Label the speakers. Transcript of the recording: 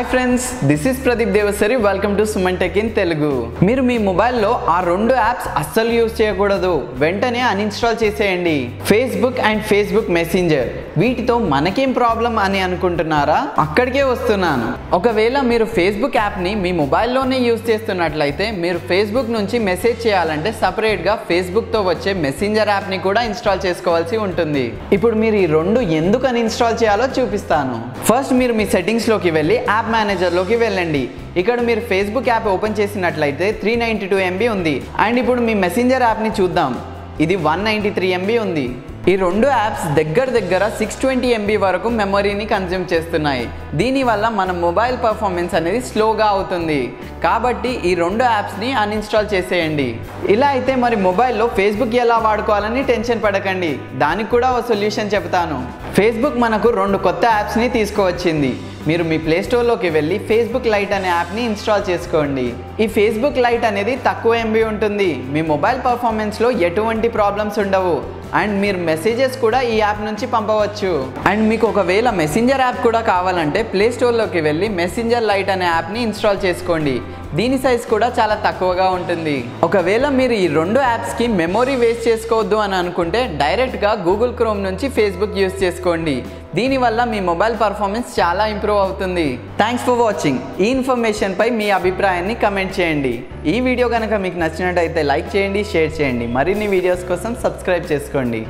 Speaker 1: Hi friends this is Pradeep Devasari welcome to Suman tech in Telugu మీరు మీ మొబైల్లో ఆ రెండు యాప్స్ అస్సలు యూజ్ చేయకూడదు. వెంటనే అన్ఇన్స్టాల్ చేసేయండి. ఫేస్బుక్ అండ్ ఫేస్బుక్ మెసెంజర్ వీటితో మనకేం ప్రాబ్లం అని అనుకుంటున్నారా? అక్కడికే వస్తున్నాను. ఒకవేళ మీరు ఫేస్బుక్ యాప్ని మీ మొబైల్లోనే యూజ్ చేస్తున్నట్లయితే మీరు ఫేస్బుక్ నుంచి మెసేజ్ చేయాలంటే సపరేట్గా ఫేస్బుక్తో వచ్చే మెసెంజర్ యాప్ని కూడా ఇన్స్టాల్ చేసుకోవాల్సి ఉంటుంది. ఇప్పుడు మీరు ఈ రెండు ఎందుకు అని ఇన్స్టాల్ చేయాలో చూపిస్తాను. ఫస్ట్ మీరు మీ సెట్టింగ్స్లోకి వెళ్ళి యాప్ యాప్ మేనేజర్లోకి వెళ్ళండి. ఇక్కడ మీరు ఫేస్బుక్ యాప్ ఓపెన్ చేసినట్లయితే త్రీ నైంటీ టూ ఎంబీ ఉంది. అండ్ ఇప్పుడు మీ మెసెంజర్ యాప్ని చూద్దాం. ఇది వన్ నైంటీ త్రీ ఎంబీ ఉంది. ఈ రెండు యాప్స్ దగ్గర దగ్గర సిక్స్ ట్వంటీ ఎంబీ వరకు మెమరీని కన్జ్యూమ్ చేస్తున్నాయి. దీనివల్ల మన మొబైల్ పర్ఫార్మెన్స్ అనేది స్లోగా అవుతుంది. కాబట్టి ఈ రెండు యాప్స్ని అన్ఇన్స్టాల్ చేసేయండి. ఇలా అయితే మరి మొబైల్లో ఫేస్బుక్ ఎలా వాడుకోవాలని టెన్షన్ పడకండి. దానికి కూడా ఒక సొల్యూషన్ చెప్తాను ఫేస్బుక్ మనకు రెండు కొత్త యాప్స్ని తీసుకువచ్చింది. మీరు మీ ప్లే స్టోర్లోకి వెళ్ళి ఫేస్బుక్ లైట్ అనే యాప్ని ఇన్స్టాల్ చేసుకోండి. ఈ ఫేస్బుక్ లైట్ అనేది తక్కువ ఎంబీ ఉంటుంది. మీ మొబైల్ పర్ఫార్మెన్స్లో ఎటువంటి ప్రాబ్లమ్స్ ఉండవు. అండ్ మీరు మెసేజెస్ కూడా ఈ యాప్ నుంచి పంపవచ్చు. అండ్ మీకు ఒకవేళ మెసెంజర్ యాప్ కూడా కావాలంటే ప్లే స్టోర్లోకి వెళ్ళి మెసెంజర్ లైట్ అనే యాప్ని ఇన్స్టాల్ చేసుకోండి. దీని సైజ్ కూడా చాలా తక్కువగా ఉంటుంది. ఒకవేళ మీరు ఈ రెండు యాప్స్కి మెమొరీ వేస్ట్ చేసుకోవద్దు అని అనుకుంటే డైరెక్ట్గా గూగుల్ క్రోమ్ నుంచి ఫేస్బుక్ యూస్ చేసుకోండి. దీనివల్ల మీ మొబైల్ పర్ఫార్మెన్స్ చాలా ఇంప్రూవ్ అవుతుంది. Thanks for watching. ఈ ఇన్ఫర్మేషన్పై మీ అభిప్రాయాన్ని కమెంట్ చేయండి. ఈ వీడియో కనుక మీకు నచ్చినట్టయితే లైక్ చేయండి షేర్ చేయండి. మరిన్ని వీడియోస్ కోసం సబ్స్క్రైబ్ చేసుకోండి.